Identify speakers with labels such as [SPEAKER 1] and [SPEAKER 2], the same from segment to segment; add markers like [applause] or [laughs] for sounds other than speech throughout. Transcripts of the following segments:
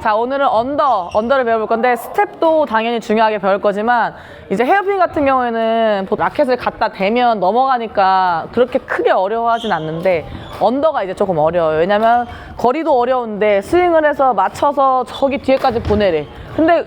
[SPEAKER 1] 자, 오늘은 언더, 언더를 배워볼 건데 스텝도 당연히 중요하게 배울 거지만 이제 헤어핀 같은 경우에는 라켓을 갖다 대면 넘어가니까 그렇게 크게 어려워하진 않는데 언더가 이제 조금 어려워요. 왜냐면 거리도 어려운데 스윙을 해서 맞춰서 저기 뒤에까지 보내래. 근데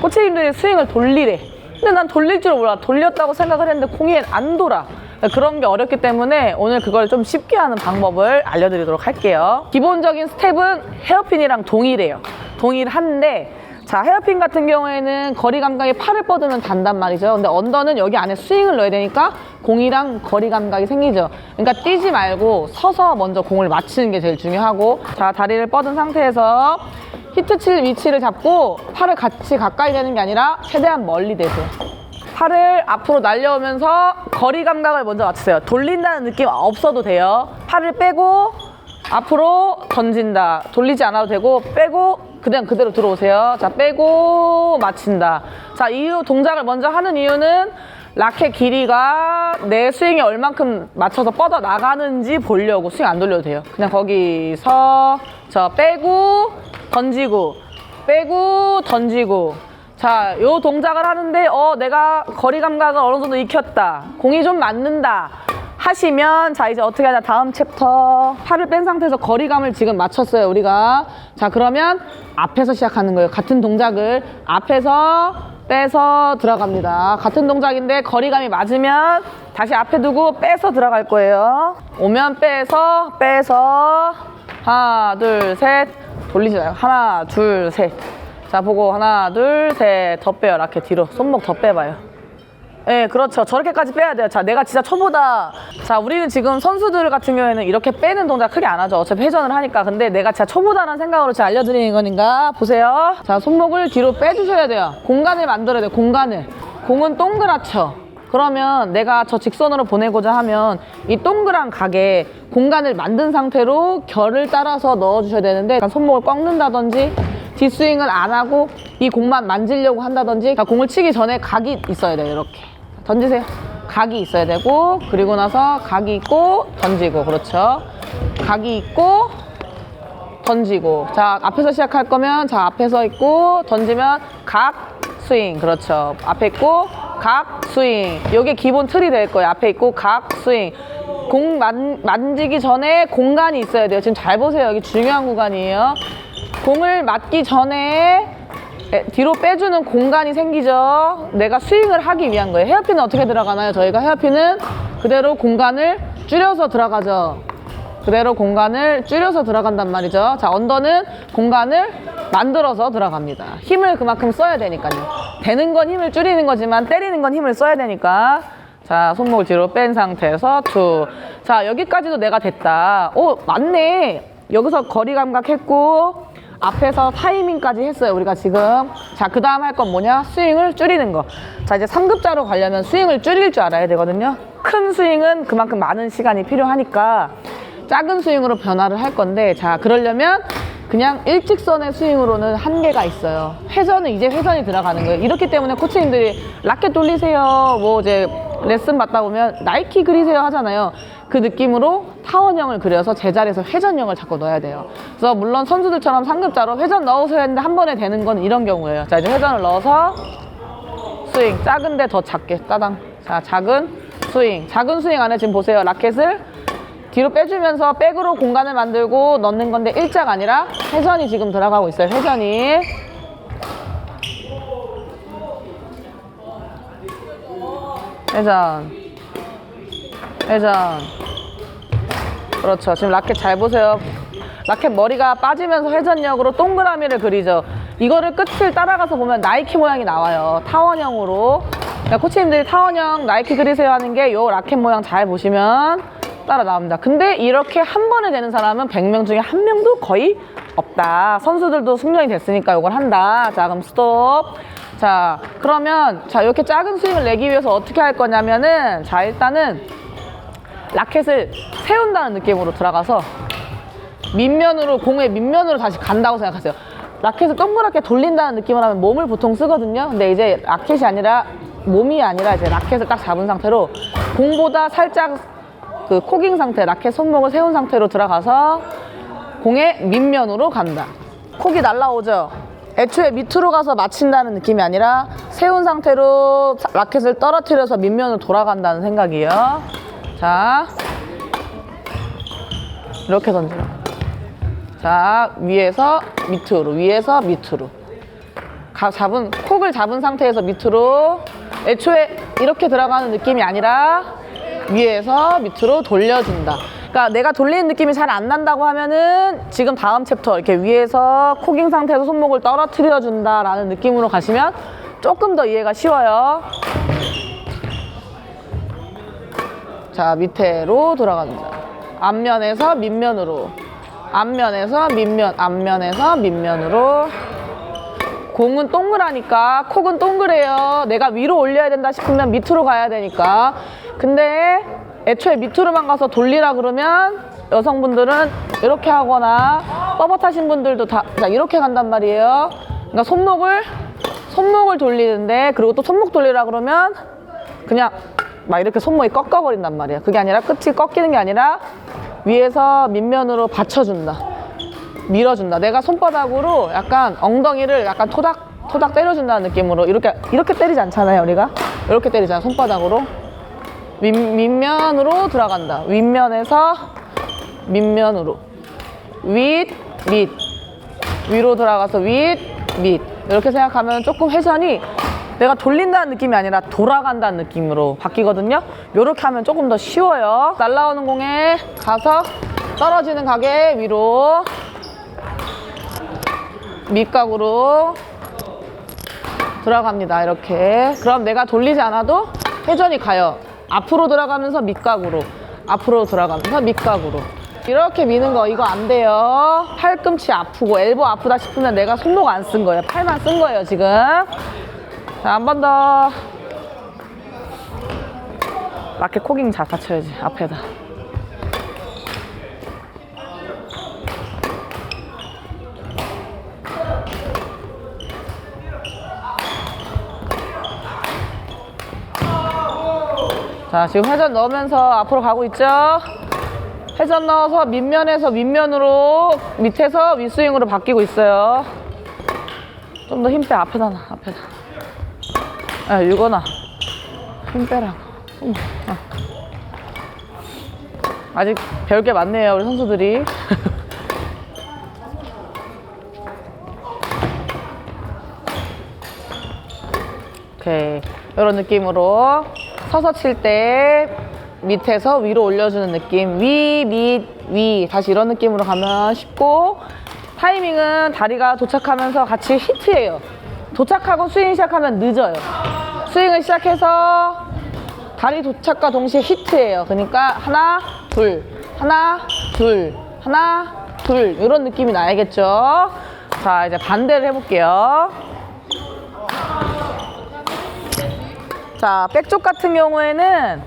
[SPEAKER 1] 코치님들이 스윙을 돌리래. 근데 난 돌릴 줄 몰라. 돌렸다고 생각을 했는데 공이 안 돌아. 그런 게 어렵기 때문에 오늘 그걸 좀 쉽게 하는 방법을 알려드리도록 할게요. 기본적인 스텝은 헤어핀이랑 동일해요. 동일한데 자 헤어핀 같은 경우에는 거리 감각이 팔을 뻗으면 단단 말이죠. 근데 언더는 여기 안에 스윙을 넣어야 되니까 공이랑 거리 감각이 생기죠. 그러니까 뛰지 말고 서서 먼저 공을 맞히는 게 제일 중요하고 자 다리를 뻗은 상태에서 히트 칠 위치를 잡고 팔을 같이 가까이 대는 게 아니라 최대한 멀리 대세요. 팔을 앞으로 날려오면서 거리 감각을 먼저 맞추세요. 돌린다는 느낌 없어도 돼요. 팔을 빼고 앞으로 던진다. 돌리지 않아도 되고 빼고 그냥 그대로 들어오세요. 자 빼고 맞힌다. 자 이후 동작을 먼저 하는 이유는 라켓 길이가 내 스윙에 얼만큼 맞춰서 뻗어 나가는지 보려고 스윙 안 돌려도 돼요. 그냥 거기서 저 빼고 던지고 빼고 던지고 자, 요 동작을 하는데 어 내가 거리 감각을 어느 정도 익혔다. 공이 좀 맞는다. 하시면 자 이제 어떻게 하냐. 다음 챕터. 팔을 뺀 상태에서 거리감을 지금 맞췄어요 우리가. 자 그러면 앞에서 시작하는 거예요. 같은 동작을 앞에서 빼서 들어갑니다. 같은 동작인데 거리감이 맞으면 다시 앞에 두고 빼서 들어갈 거예요. 오면 빼서 빼서. 하나 둘 셋. 돌리지 마요? 하나 둘 셋. 자 보고 하나 둘 셋. 더 빼요 라켓 뒤로. 손목 더 빼봐요 네, 그렇죠. 저렇게까지 빼야 돼요. 자, 내가 진짜 초보다. 자, 우리는 지금 선수들 같은 경우에는 이렇게 빼는 동작 크게 안 하죠. 어차피 회전을 하니까. 근데 내가 진짜 초보다라는 생각으로 제가 알려드리는 거니까 보세요. 자, 손목을 뒤로 빼주셔야 돼요. 공간을 만들어야 돼요. 공간을. 공은 동그랗죠. 그러면 내가 저 직선으로 보내고자 하면 이 동그란 각에 공간을 만든 상태로 결을 따라서 넣어주셔야 되는데 약간 손목을 꺾는다든지 뒷스윙을 안 하고 이 공만 만지려고 한다든지 그러니까 공을 치기 전에 각이 있어야 돼요 이렇게 던지세요. 각이 있어야 되고 그리고 나서 각이 있고 던지고 그렇죠? 각이 있고 던지고. 자 앞에서 시작할 거면 자 앞에서 있고 던지면 각 스윙 그렇죠? 앞에 있고 각 스윙. 요게 기본 틀이 될 거예요. 앞에 있고 각 스윙. 공 만, 만지기 전에 공간이 있어야 돼요. 지금 잘 보세요. 여기 중요한 구간이에요. 공을 맞기 전에 에, 뒤로 빼주는 공간이 생기죠 내가 스윙을 하기 위한 거예요 헤어핀은 어떻게 들어가나요 저희가 헤어핀은 그대로 공간을 줄여서 들어가죠 그대로 공간을 줄여서 들어간단 말이죠. 자, 언더는 공간을 만들어서 들어갑니다. 힘을 그만큼 써야 되니까요. 되는 건 힘을 줄이는 거지만 때리는 건 힘을 써야 되니까. 자, 손목을 뒤로 뺀 상태에서 투. 자, 여기까지도 내가 됐다. 오, 맞네. 여기서 거리 감각 했고, 앞에서 타이밍까지 했어요, 우리가 지금. 자, 그 다음 할 건 뭐냐? 스윙을 줄이는 거. 자, 이제 상급자로 가려면 스윙을 줄일 줄 알아야 되거든요. 큰 스윙은 그만큼 많은 시간이 필요하니까 작은 스윙으로 변화를 할 건데, 자, 그러려면 그냥 일직선의 스윙으로는 한계가 있어요. 회전은 이제 회전이 들어가는 거예요. 이렇기 때문에 코치님들이 라켓 돌리세요. 뭐 이제 레슨 받다 보면 나이키 그리세요 하잖아요. 그 느낌으로 타원형을 그려서 제자리에서 회전형을 자꾸 넣어야 돼요. 그래서 물론 선수들처럼 상급자로 회전 넣으세요 했는데 한 번에 되는 건 이런 경우예요. 자, 이제 회전을 넣어서 스윙. 작은데 더 작게 따당. 자, 작은 스윙. 작은 스윙 안에 지금 보세요. 라켓을 뒤로 빼주면서 백으로 공간을 만들고 넣는 건데 일자가 아니라 회전이 지금 들어가고 있어요. 회전이. 회전. 회전. 그렇죠. 지금 라켓 잘 보세요. 라켓 머리가 빠지면서 회전력으로 동그라미를 그리죠. 이거를 끝을 따라가서 보면 나이키 모양이 나와요. 타원형으로. 코치님들이 타원형 나이키 그리세요 하는 게 요 라켓 모양 잘 보시면 따라 나옵니다. 근데 이렇게 한 번에 되는 사람은 100명 중에 한 명도 거의 없다. 선수들도 숙련이 됐으니까 이걸 한다. 자, 그럼 스톱. 자, 그러면 자, 이렇게 작은 스윙을 내기 위해서 어떻게 할 거냐면은 자, 일단은 라켓을 세운다는 느낌으로 들어가서 밑면으로 공의 밑면으로 다시 간다고 생각하세요. 라켓을 동그랗게 돌린다는 느낌을 하면 몸을 보통 쓰거든요. 근데 이제 라켓이 아니라 몸이 아니라 이제 라켓을 딱 잡은 상태로 공보다 살짝 그 코깅 상태, 라켓 손목을 세운 상태로 들어가서 공의 밑면으로 간다. 콕이 날라오죠. 애초에 밑으로 가서 맞힌다는 느낌이 아니라 세운 상태로 라켓을 떨어뜨려서 밑면으로 돌아간다는 생각이에요. 자, 이렇게 던져요. 자, 위에서 밑으로, 위에서 밑으로. 가, 잡은, 콕을 잡은 상태에서 밑으로. 애초에 이렇게 들어가는 느낌이 아니라 위에서 밑으로 돌려준다. 그러니까 내가 돌리는 느낌이 잘 안 난다고 하면은 지금 다음 챕터 이렇게 위에서 코깅 상태에서 손목을 떨어뜨려 준다라는 느낌으로 가시면 조금 더 이해가 쉬워요. 자, 밑에로 돌아간다. 앞면에서 밑면으로. 앞면에서 밑면, 앞면에서 밑면으로. 공은 동그라니까 콕은 동그래요. 내가 위로 올려야 된다 싶으면 밑으로 가야 되니까. 근데 애초에 밑으로만 가서 돌리라 그러면 여성분들은 이렇게 하거나 뻣뻣하신 분들도 다 자, 이렇게 간단 말이에요. 그러니까 손목을 손목을 돌리는데 그리고 또 손목 돌리라 그러면 그냥 막 이렇게 손목이 꺾어버린단 말이야. 그게 아니라 끝이 꺾이는 게 아니라 위에서 밑면으로 받쳐준다. 밀어준다. 내가 손바닥으로 약간 엉덩이를 약간 토닥 토닥 때려준다는 느낌으로 이렇게 이렇게 때리지 않잖아요, 우리가 이렇게 때리잖아, 손바닥으로 윗, 밑면으로 들어간다. 윗면에서 밑면으로 윗, 밑 위로 들어가서 윗, 밑 이렇게 생각하면 조금 회전이 내가 돌린다는 느낌이 아니라 돌아간다는 느낌으로 바뀌거든요. 이렇게 하면 조금 더 쉬워요. 날라오는 공에 가서 떨어지는 가게 위로 밑각으로 들어갑니다. 이렇게. 그럼 내가 돌리지 않아도 회전이 가요. 앞으로 들어가면서 밑각으로. 앞으로 들어가면서 밑각으로. 이렇게 미는 거 이거 안 돼요. 팔꿈치 아프고 엘보 아프다 싶으면 내가 손목 안 쓴 거예요. 팔만 쓴 거예요, 지금. 자, 한번 더. 라켓 코깅 잘 받쳐야지, 앞에다. 자, 지금 회전 넣으면서 앞으로 가고 있죠? 회전 넣어서 밑면에서 밑면으로 밑에서 윗스윙으로 바뀌고 있어요. 좀 더 힘 빼, 앞에다 놔, 앞에다. 아, 유건아. 힘 빼라고. 손, 아. 아직 별게 많네요, 우리 선수들이. [laughs] 오케이. 이런 느낌으로 서서 칠 때 밑에서 위로 올려주는 느낌. 위, 밑, 위. 다시 이런 느낌으로 가면 쉽고 타이밍은 다리가 도착하면서 같이 히트예요. 도착하고 스윙 시작하면 늦어요. 스윙을 시작해서 다리 도착과 동시에 히트예요. 그러니까 하나, 둘, 하나, 둘, 하나, 둘 이런 느낌이 나야겠죠. 자, 이제 반대를 해볼게요. 자, 백쪽 같은 경우에는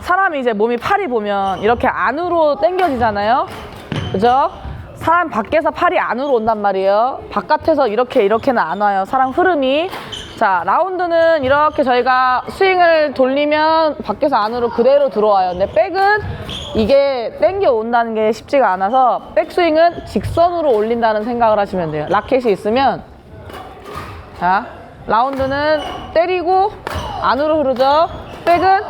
[SPEAKER 1] 사람이 이제 몸이 팔이 보면 이렇게 안으로 당겨지잖아요. 그죠? 사람 밖에서 팔이 안으로 온단 말이에요. 바깥에서 이렇게 이렇게는 안 와요. 사람 흐름이. 자, 라운드는 이렇게 저희가 스윙을 돌리면 밖에서 안으로 그대로 들어와요. 근데 백은 이게 당겨 온다는 게 쉽지가 않아서 백스윙은 직선으로 올린다는 생각을 하시면 돼요. 라켓이 있으면 자, 라운드는 때리고 안으로 흐르죠. 백은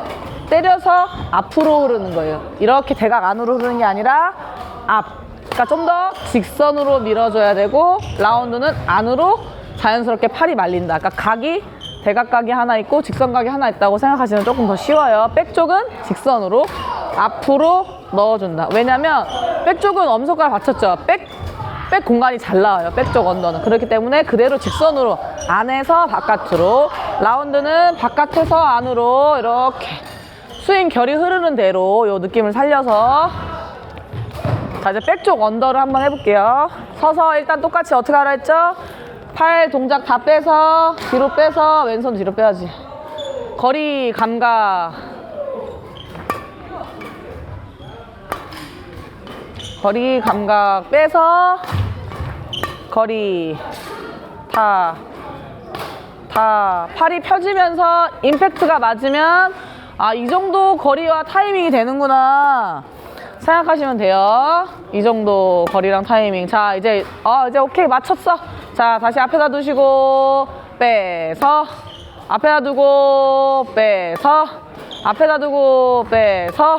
[SPEAKER 1] 때려서 앞으로 흐르는 거예요. 이렇게 대각 안으로 흐르는 게 아니라 앞. 그러니까 좀 더 직선으로 밀어줘야 되고 라운드는 안으로 자연스럽게 팔이 말린다. 그러니까 각이 대각각이 하나 있고 직선각이 하나 있다고 생각하시면 조금 더 쉬워요. 백 쪽은 직선으로 앞으로 넣어준다. 왜냐면 백 쪽은 엄손가락 받쳤죠. 백, 백 공간이 잘 나와요. 백쪽 언더는. 그렇기 때문에 그대로 직선으로 안에서 바깥으로 라운드는 바깥에서 안으로 이렇게 스윙 결이 흐르는 대로 이 느낌을 살려서 자 이제 백쪽 언더를 한번 해볼게요. 서서 일단 똑같이 어떻게 하라 했죠? 팔 동작 다 빼서 뒤로 빼서 왼손 뒤로 빼야지. 거리 감각. 거리 감각 빼서 거리 다. 다 팔이 펴지면서 임팩트가 맞으면 아 이 정도 거리와 타이밍이 되는구나 생각하시면 돼요. 이 정도 거리랑 타이밍. 자, 이제, 어, 이제 오케이. 맞췄어. 자, 다시 앞에다 두시고, 빼서. 앞에다 두고, 빼서. 앞에다 두고, 빼서.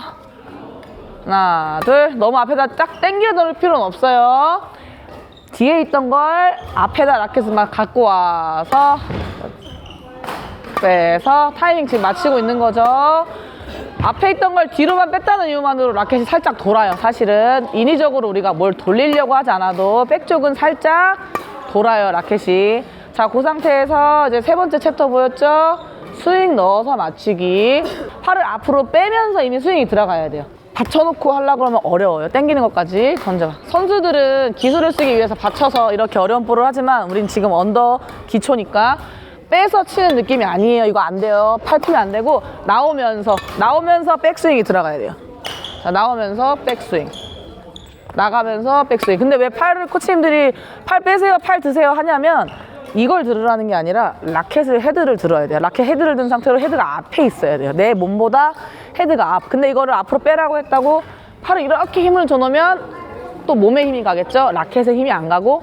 [SPEAKER 1] 하나, 둘. 너무 앞에다 쫙 당겨 넣을 필요는 없어요. 뒤에 있던 걸 앞에다 라켓을 막 갖고 와서 빼서 타이밍 지금 맞추고 있는 거죠. 앞에 있던 걸 뒤로만 뺐다는 이유만으로 라켓이 살짝 돌아요. 사실은 인위적으로 우리가 뭘 돌리려고 하지 않아도 백 쪽은 살짝 돌아요. 라켓이. 자, 그 상태에서 이제 세 번째 챕터 보였죠? 스윙 넣어서 맞추기. 팔을 앞으로 빼면서 이미 스윙이 들어가야 돼요. 받쳐놓고 하려고 그러면 어려워요. 땡기는 것까지 던져. 선수들은 기술을 쓰기 위해서 받쳐서 이렇게 어려운 볼을 하지만 우린 지금 언더 기초니까 빼서 치는 느낌이 아니에요. 이거 안 돼요. 팔 피면 안 되고 나오면서 나오면서 백스윙이 들어가야 돼요. 자, 나오면서 백스윙. 나가면서 백스윙. 근데 왜 팔을 코치님들이 팔 빼세요, 팔 드세요 하냐면 이걸 들으라는 게 아니라 라켓을 헤드를 들어야 돼요. 라켓 헤드를 든 상태로 헤드가 앞에 있어야 돼요. 내 몸보다 헤드가 앞. 근데 이거를 앞으로 빼라고 했다고 팔을 이렇게 힘을 줘놓으면 또 몸에 힘이 가겠죠. 라켓에 힘이 안 가고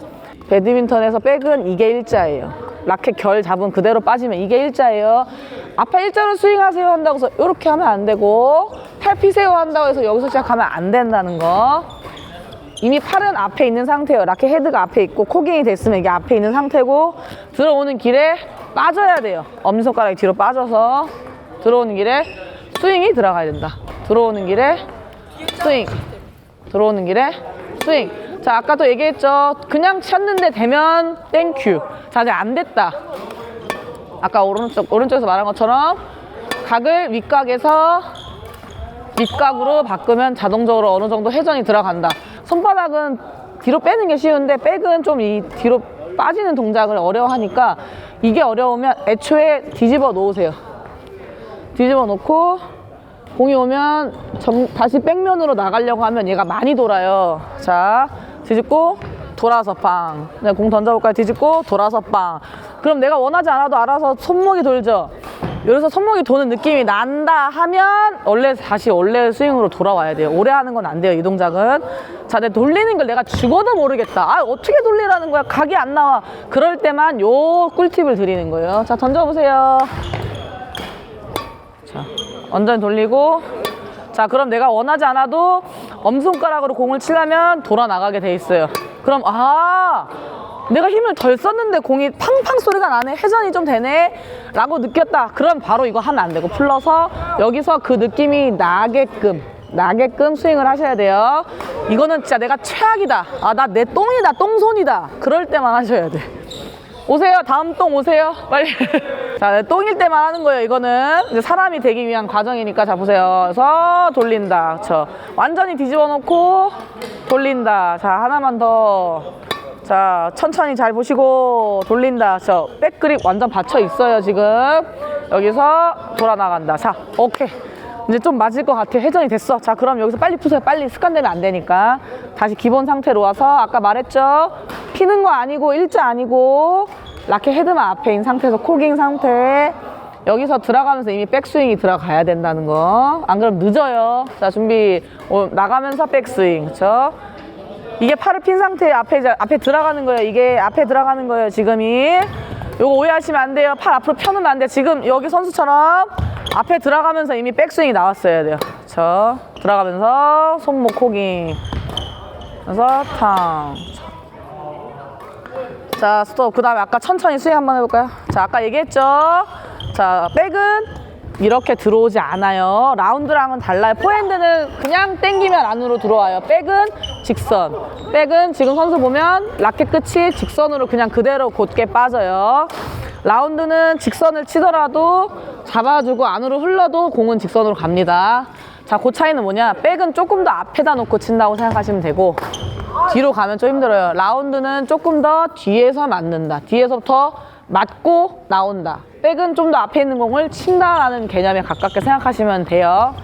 [SPEAKER 1] 배드민턴에서 백은 이게 일자예요. 라켓 결 잡은 그대로 빠지면 이게 일자예요. 앞에 일자로 스윙하세요 한다고 해서 이렇게 하면 안 되고 팔 피세요 한다고 해서 여기서 시작하면 안 된다는 거. 이미 팔은 앞에 있는 상태예요. 라켓 헤드가 앞에 있고 코깅이 됐으면 이게 앞에 있는 상태고 들어오는 길에 빠져야 돼요. 엄지손가락이 뒤로 빠져서 들어오는 길에 스윙이 들어가야 된다. 들어오는 길에 스윙. 들어오는 길에 스윙. 자, 아까도 얘기했죠. 그냥 쳤는데 되면 땡큐. 자, 이제 안 됐다. 아까 오른쪽, 오른쪽에서 말한 것처럼 각을 윗각에서 윗각으로 바꾸면 자동적으로 어느 정도 회전이 들어간다. 손바닥은 뒤로 빼는 게 쉬운데 백은 좀 이 뒤로 빠지는 동작을 어려워하니까 이게 어려우면 애초에 뒤집어 놓으세요. 뒤집어 놓고 공이 오면 정- 다시 백면으로 나가려고 하면 얘가 많이 돌아요. 자, 뒤집고 돌아서 빵. 내가 공 던져볼까요? 뒤집고 돌아서 빵. 그럼 내가 원하지 않아도 알아서 손목이 돌죠. 여기서 손목이 도는 느낌이 난다 하면 원래 다시 원래 스윙으로 돌아와야 돼요. 오래 하는 건 안 돼요. 이 동작은. 자, 내 돌리는 걸 내가 죽어도 모르겠다. 아, 어떻게 돌리라는 거야? 각이 안 나와. 그럴 때만 요 꿀팁을 드리는 거예요. 자, 던져보세요. 자, 완전히 돌리고 자 그럼 내가 원하지 않아도 엄손가락으로 공을 치려면 돌아 나가게 돼 있어요. 그럼 아 내가 힘을 덜 썼는데 공이 팡팡 소리가 나네? 회전이 좀 되네? 라고 느꼈다. 그럼 바로 이거 하면 안 되고 풀러서 여기서 그 느낌이 나게끔 나게끔 스윙을 하셔야 돼요. 이거는 진짜 내가 최악이다. 아 나 내 똥이다 똥손이다. 그럴 때만 하셔야 돼 오세요. 다음 똥 오세요. 빨리. [laughs] 자, 네, 똥일 때만 하는 거예요. 이거는 이제 사람이 되기 위한 과정이니까 자 보세요. 그래서 돌린다. 그렇죠. 완전히 뒤집어 놓고 돌린다. 자, 하나만 더. 자, 천천히 잘 보시고 돌린다. 저 백그립 완전 받쳐 있어요, 지금. 여기서 돌아 나간다. 자, 오케이. 이제 좀 맞을 것 같아. 회전이 됐어. 자, 그럼 여기서 빨리 푸세요. 빨리 습관되면 안 되니까. 다시 기본 상태로 와서 아까 말했죠. 피는 거 아니고 일자 아니고 라켓 헤드만 앞에 있는 상태에서 코깅 상태. 여기서 들어가면서 이미 백스윙이 들어가야 된다는 거. 안 그러면 늦어요. 자, 준비. 어, 나가면서 백스윙. 그렇죠? 이게 팔을 핀 상태에 앞에 앞에 들어가는 거예요. 이게 앞에 들어가는 거예요. 지금이. 요거 오해하시면 안 돼요. 팔 앞으로 펴놓으면 안 돼요. 지금 여기 선수처럼 앞에 들어가면서 이미 백스윙이 나왔어야 돼요. 그렇죠? 들어가면서 손목 코깅. 그래서 탕. 자, 스톱. 그 다음에 아까 천천히 스윙 한번 해볼까요? 자, 아까 얘기했죠? 자, 백은 이렇게 들어오지 않아요. 라운드랑은 달라요. 포핸드는 그냥 땡기면 안으로 들어와요. 백은 직선. 백은 지금 선수 보면 라켓 끝이 직선으로 그냥 그대로 곧게 빠져요. 라운드는 직선을 치더라도 잡아주고 안으로 흘러도 공은 직선으로 갑니다. 자, 그 차이는 뭐냐? 백은 조금 더 앞에다 놓고 친다고 생각하시면 되고 뒤로 가면 좀 힘들어요. 라운드는 조금 더 뒤에서 맞는다. 뒤에서부터 맞고 나온다. 백은 좀 더 앞에 있는 공을 친다라는 개념에 가깝게 생각하시면 돼요.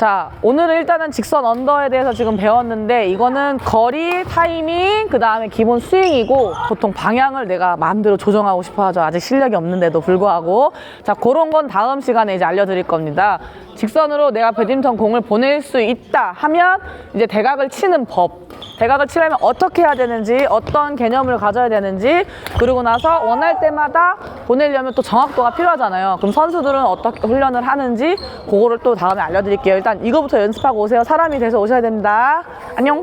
[SPEAKER 1] 자, 오늘은 일단은 직선 언더에 대해서 지금 배웠는데 이거는 거리, 타이밍, 그 다음에 기본 스윙이고 보통 방향을 내가 마음대로 조정하고 싶어 하죠. 아직 실력이 없는데도 불구하고. 자, 그런 건 다음 시간에 이제 알려드릴 겁니다. 직선으로 내가 배드민턴 공을 보낼 수 있다 하면 이제 대각을 치는 법. 대각을 치려면 어떻게 해야 되는지, 어떤 개념을 가져야 되는지, 그리고 나서 원할 때마다 보내려면 또 정확도가 필요하잖아요. 그럼 선수들은 어떻게 훈련을 하는지, 그거를 또 다음에 알려드릴게요. 일단 이거부터 연습하고 오세요. 사람이 돼서 오셔야 됩니다. 안녕!